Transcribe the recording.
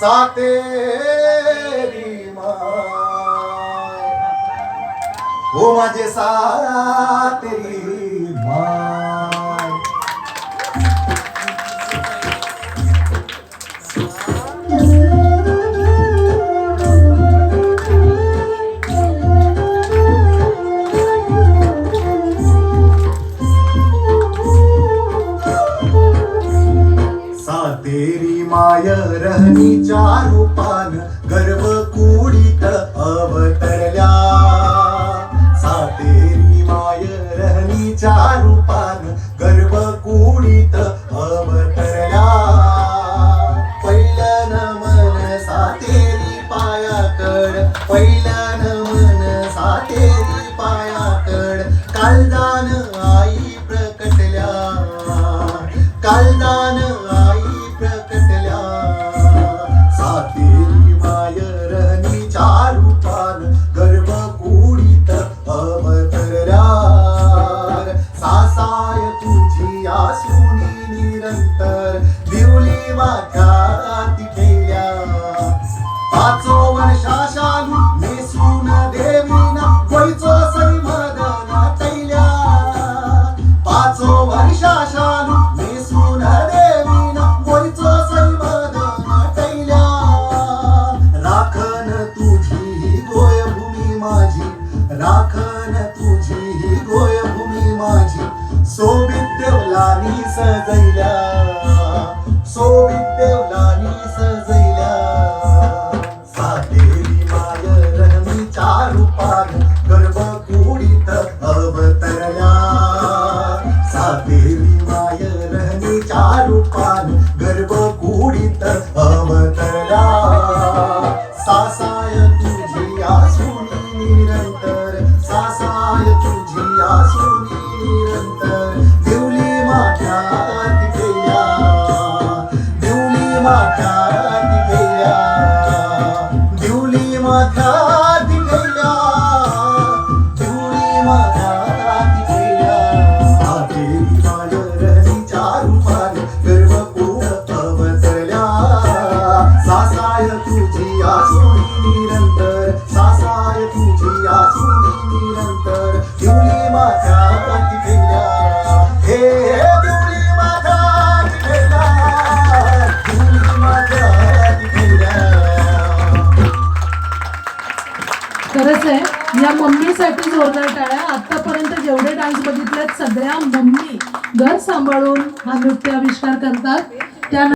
सातेरी माय. हो माझे सातेरी तेरी माय रहनीच्या रूपान गर्भ कुडीत अवतरल्या। सातेरी माय रहनीच्या रूपान गर्भ कुडीत अवतरल्या। पहिलं नमन सातेरी पायाकड पहिलं नमन सातेरी पायाकड। कालदान सुनी निरंतर दिवली माझ्या ठेवल्या पाचो वर्षाशालू नेसून देवीना वैचो सैमदाना तैल्या. पाचो वर्षाशालू नेसून देवीना वैचो सैमदाना तैल्या. राखन तुझी ही गोयभूमी माझी. राखन तुझी ही गोयभूमी माझी. सोबी देवलानी सजैल्या सोबित देवलानी सजैल्या सातेरी माय रमी रूपान गर्भ कुडीत अवतरल्या सातेरी माय रमी रूपान गर्भ कुडीत अवतरल्या सासाय तुझी आसुनी निरंतर. सासाय तुझी आसुनी निरंतर. देवली माठ्या तिथेल्या देवली माठ्या तिथेल्या देवली माठ्या तिथेल्या आतेरी माय रहनीच्या रूपान गर्भ कुडत सासाय तुझी आसुनी निरंतर सासाय तुझी आसुनी निरंतर खरंच आहे. या मम्मीसाठी जोरदार टाळ्या. आतापर्यंत जेवढे डान्स बघितलेत सगळ्या मम्मी घर सांभाळून हा नृत्य आविष्कार करतात. त्या